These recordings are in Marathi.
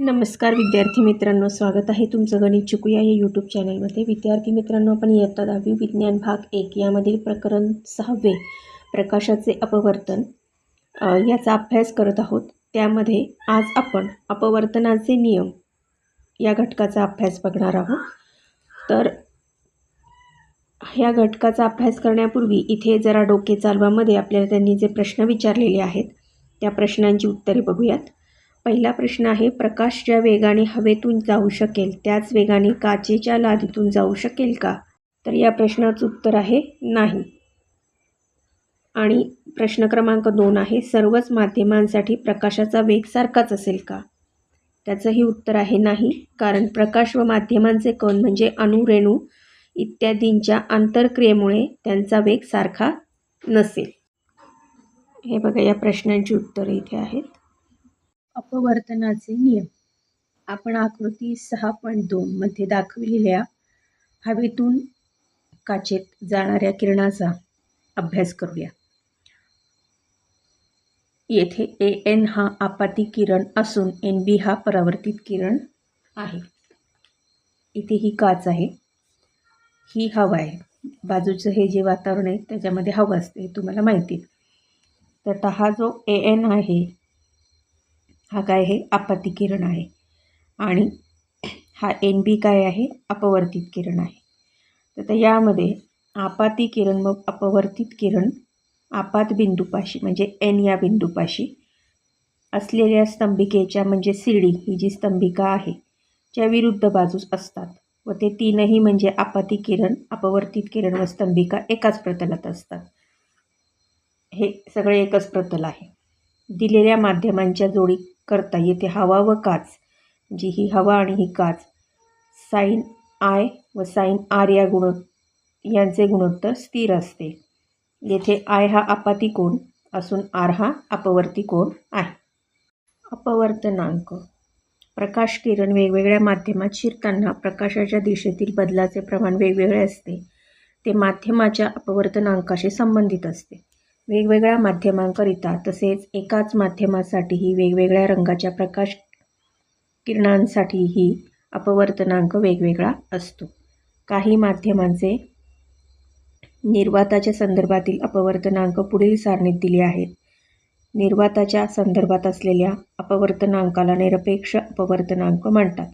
नमस्कार विद्यार्थी मित्रांनो स्वागत आहे तुमचं गणित चुकूया या यूट्यूब चॅनलमध्ये विद्यार्थी मित्रांनो आपण इयत्ता दहावी विज्ञान भाग एक यामधील प्रकरण सहावे प्रकाशाचे अपवर्तन याचा अभ्यास करत आहोत. त्यामध्ये आज आपण अपवर्तनाचे नियम या घटकाचा अभ्यास बघणार आहोत. तर ह्या घटकाचा अभ्यास करण्यापूर्वी इथे जरा डोके चालवामध्ये आपल्याला त्यांनी जे प्रश्न विचारलेले आहेत त्या प्रश्नांची उत्तरे बघूयात. पहिला प्रश्न आहे प्रकाश ज्या वेगाने हवेतून जाऊ शकेल त्याच वेगाने काचेच्या लादीतून जाऊ शकेल का? तर या प्रश्नाचं उत्तर आहे नाही. आणि प्रश्न क्रमांक दोन आहे सर्वच माध्यमांसाठी प्रकाशाचा वेग सारखाच असेल का? त्याचंही उत्तर आहे नाही. कारण प्रकाश व माध्यमांचे कण म्हणजे अणुरेणू इत्यादींच्या आंतरक्रियेमुळे त्यांचा वेग सारखा नसेल. हे बघा या प्रश्नांची उत्तरं इथे आहेत. अपवर्तनाचे नियम. आपण आकृती सहा पॉईंट दोनमध्ये दाखविलेल्या हवेतून काचेत जाणाऱ्या किरणाचा अभ्यास करूया. येथे ए एन हा आपाती किरण असून एन बी हा परावर्तित किरण आहे. इथे ही काच आहे. ही हवा आहे. बाजूचं हे जे वातावरण आहे त्याच्यामध्ये हवा असते हे तुम्हाला माहिती आहे. तर आता हा जो ए एन आहे हा काय आहे? आपाती किरण आहे. आणि हा एन बी काय आहे? अपवर्तित किरण आहे. तर आता यामध्ये आपाती किरण मग अपवर्तित किरण आपात बिंदूपाशी म्हणजे एन या बिंदूपाशी असलेल्या स्तंभिकेच्या म्हणजे सिडी ही जी स्तंभिका आहे च्या विरुद्ध बाजूस असतात. व ते तीनही म्हणजे आपाती किरण अपवर्तित किरण व स्तंभिका एकाच प्रतलात असतात. हे सगळे एकच प्रतल आहे. दिलेल्या माध्यमांच्या जोडी करता येथे हवा व काच. जी ही हवा आणि ही काच. साईन आय व साईन आर या गुण यांचे गुणोत्तर स्थिर असते. येथे आय हा आपाती कोण असून आर हा अपवर्ती कोण आहे. अपवर्तनांक. प्रकाश किरण वेगवेगळ्या माध्यमात शिरताना प्रकाशाच्या दिशेतील बदलाचे प्रमाण वेगवेगळे असते. ते माध्यमाच्या अपवर्तनांकाशी संबंधित असते. वेगवेगळ्या माध्यमांकरिता तसेच एकाच माध्यमासाठीही वेगवेगळ्या रंगाच्या प्रकाश किरणांसाठीही अपवर्तनांक वेगवेगळा असतो. काही माध्यमांचे निर्वाताच्या संदर्भातील अपवर्तनांक पुढील सारणीत दिले आहेत. निर्वाताच्या संदर्भात असलेल्या अपवर्तनांकाला निरपेक्ष अपवर्तनांक म्हणतात.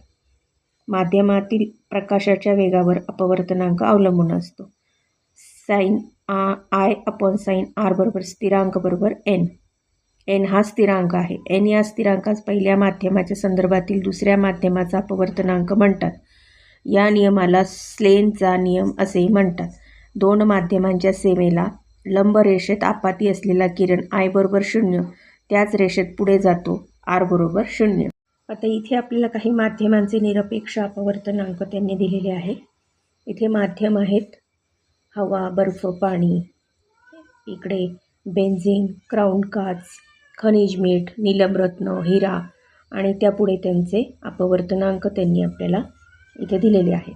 माध्यमातील प्रकाशाच्या वेगावर अपवर्तनांक अवलंबून असतो. साईन आ आय अपॉन साईन आर बरोबर स्थिरांक बरोबर एन. एन हा स्थिरांक आहे. एन या स्थिरांकास पहिल्या माध्यमाच्या संदर्भातील दुसऱ्या माध्यमाचा अपवर्तनांक म्हणतात. या नियमाला स्लेनचा नियम असेही म्हणतात. दोन माध्यमांच्या सेवेला लंब रेषेत आपाती असलेला किरण आय बरोबर शून्य त्याच रेषेत पुढे जातो आर बरोबर शून्य. आता इथे आपल्याला काही माध्यमांचे निरपेक्ष अपवर्तनांक त्यांनी दिलेले आहे इथे माध्यम आहेत हवा बर्फ पाणी. इकडे बेन्झिन क्राऊन काच खनिज मीठ नीलमरत्न हिरा आणि त्यापुढे त्यांचे अपवर्तनांक त्यांनी आपल्याला इथे दिलेले आहेत.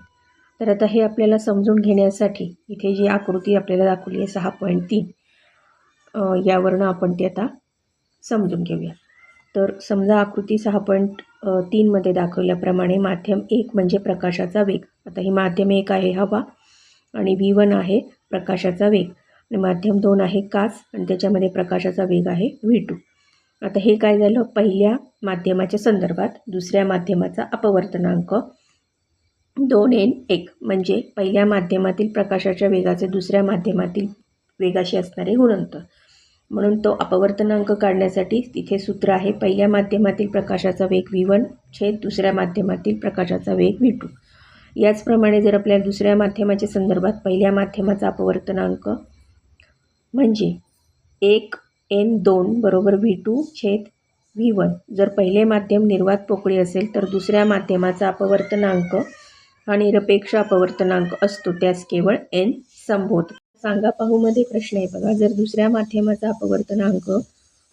तर आता हे आपल्याला समजून घेण्यासाठी इथे जी आकृती आपल्याला दाखवली आहे सहा पॉईंट तीन यावरनं आपण ते आता समजून घेऊया. तर समजा आकृती सहा पॉईंट तीनमध्ये दाखवल्याप्रमाणे माध्यम एक म्हणजे प्रकाशाचा वेग. आता ही माध्यम एक आहे हवा. आणि व्ही वन आहे प्रकाशाचा वेग. आणि माध्यम दोन आहे काच आणि त्याच्यामध्ये प्रकाशाचा वेग आहे व्ही टू आता हे काय झालं? पहिल्या माध्यमाच्या संदर्भात दुसऱ्या माध्यमाचा अपवर्तनांक दोन एन एक. म्हणजे पहिल्या माध्यमातील प्रकाशाच्या वेगाचे दुसऱ्या माध्यमातील वेगाशी असणारे गुणोत्तर. म्हणून तो अपवर्तनांक काढण्यासाठी तिथे सूत्र आहे पहिल्या माध्यमातील प्रकाशाचा वेग व्ही वन छेद दुसऱ्या माध्यमातील प्रकाशाचा वेग व्ही टू याचप्रमाणे जर आपल्याला दुसऱ्या माध्यमाच्या संदर्भात पहिल्या माध्यमाचा अपवर्तनांक म्हणजे एक एन दोन बरोबर व्ही टू छेद व्ही वन. जर पहिले माध्यम निर्वात पोकळी असेल तर दुसऱ्या माध्यमाचा अपवर्तनांक हा निरपेक्ष अपवर्तनांक असतो. त्यास केवळ एन संबोध. सांगा पाहूमध्ये प्रश्न आहे बघा. जर दुसऱ्या माध्यमाचा अपवर्तनांक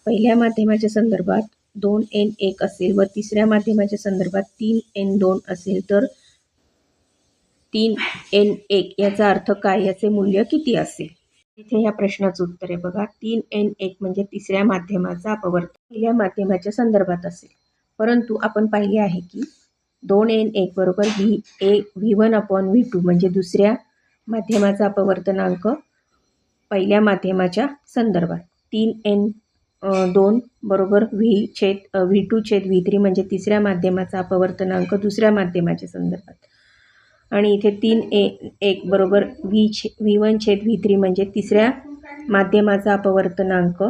पहिल्या माध्यमाच्या संदर्भात दोन एन एक असेल व तिसऱ्या माध्यमाच्या संदर्भात तीन एन दोन असेल तर तीन एन एक याचा अर्थ काय? याचे मूल्य किती असेल? इथे या प्रश्नाचं उत्तर आहे बघा. तीन एन एक म्हणजे तिसऱ्या माध्यमाचा अपवर्तन. पहिल्या माध्यमाच्या संदर्भात असेल. परंतु आपण पाहिले आहे की दोन एन एक बरोबर v a v one upon v two म्हणजे दुसऱ्या माध्यमाचा अपवर्तनांक पहिल्या माध्यमाच्या संदर्भात. तीन एन दोन बरोबर व्ही छेद व्ही टू छेद व्ही थ्री म्हणजे तिसऱ्या माध्यमाचा अपवर्तनांक दुसऱ्या माध्यमाच्या संदर्भात. आणि इथे तीन ए एक बरोबर व्ही छे व्ही वन छेद व्ही थ्री म्हणजे तिसऱ्या माध्यमाचा अपवर्तनांक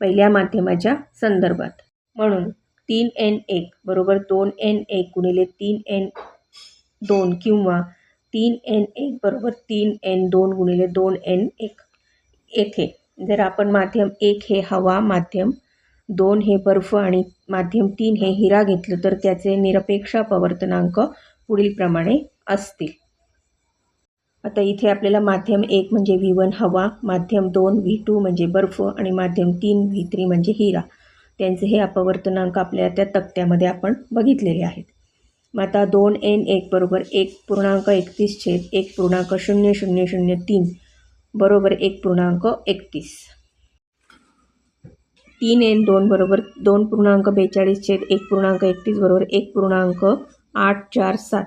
पहिल्या माध्यमाच्या संदर्भात. म्हणून तीन एन एक बरोबर दोन एन एक गुणिले तीन एन दोन किंवा तीन एन एक बरोबर तीन एन दोन गुणिले दोन एन एक. येथे जर आपण माध्यम एक हे हवा माध्यम दोन हे बर्फ आणि माध्यम तीन हे हिरा घेतलं तर त्याचे निरपेक्ष अपवर्तनांक पुढीलप्रमाणे असतील. आता इथे आपल्याला माध्यम एक म्हणजे व्ही वन हवा माध्यम दोन व्ही टू म्हणजे बर्फ आणि माध्यम तीन व्ही थ्री म्हणजे हिरा. त्यांचे हे अपवर्तनांक आपल्या त्या तक्त्यामध्ये आपण बघितलेले आहेत. मग आता दोन एन एक बरोबर एक पूर्णांक एकतीस छेद एक पूर्णांक शून्य शून्य शून्य तीन बरोबर एक पूर्णांक एकतीस. तीन एन दोन बरोबर दोन पूर्णांक बेचाळीस छेद एक पूर्णांक एकतीस बरोबर एक पूर्णांक आठ चार सात.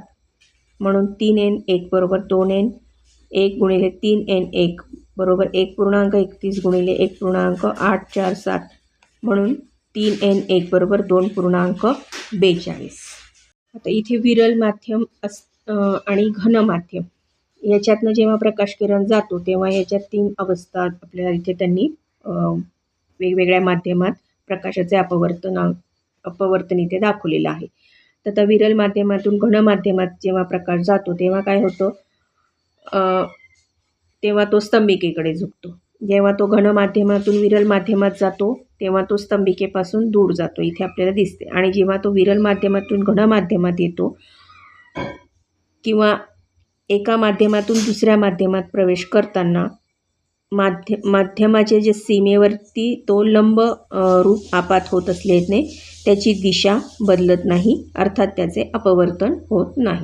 म्हणून तीन एन एक बरोबर दोन एन एक गुणिले तीन एन एक बरोबर एक पूर्णांक एकतीस गुणिले एक पूर्णांक आठ चार सात म्हणून तीन एन एक बरोबर दोन पूर्णांक बेचाळीस. आता इथे विरल माध्यम अस आणि घन माध्यम. याच्यातनं जेव्हा प्रकाश किरण जातो तेव्हा याच्यात तीन अवस्था आपल्याला इथे त्यांनी वेगवेगळ्या माध्यमात प्रकाशाचे अपवर्तन अपवर्तन इथे दाखवलेलं आहे. तर त्या विरल माध्यमातून घन माध्यमात जेव्हा प्रकाश जातो तेव्हा काय होतं? तेव्हा तो स्तंभिकेकडे झुकतो. जेव्हा तो घन माध्यमातून विरल माध्यमात जातो तेव्हा तो स्तंभिकेपासून दूर जातो. इथे आपल्याला दिसते. आणि जेव्हा तो विरल माध्यमातून घन माध्यमात येतो किंवा एका माध्यमातून दुसऱ्या माध्यमात प्रवेश करताना माध्य माध्यमाचे जे सीमेवरती तो लंब रूप आपात होत असल्याने त्याची दिशा बदलत नाही. अर्थात त्याचे अपवर्तन होत नाही.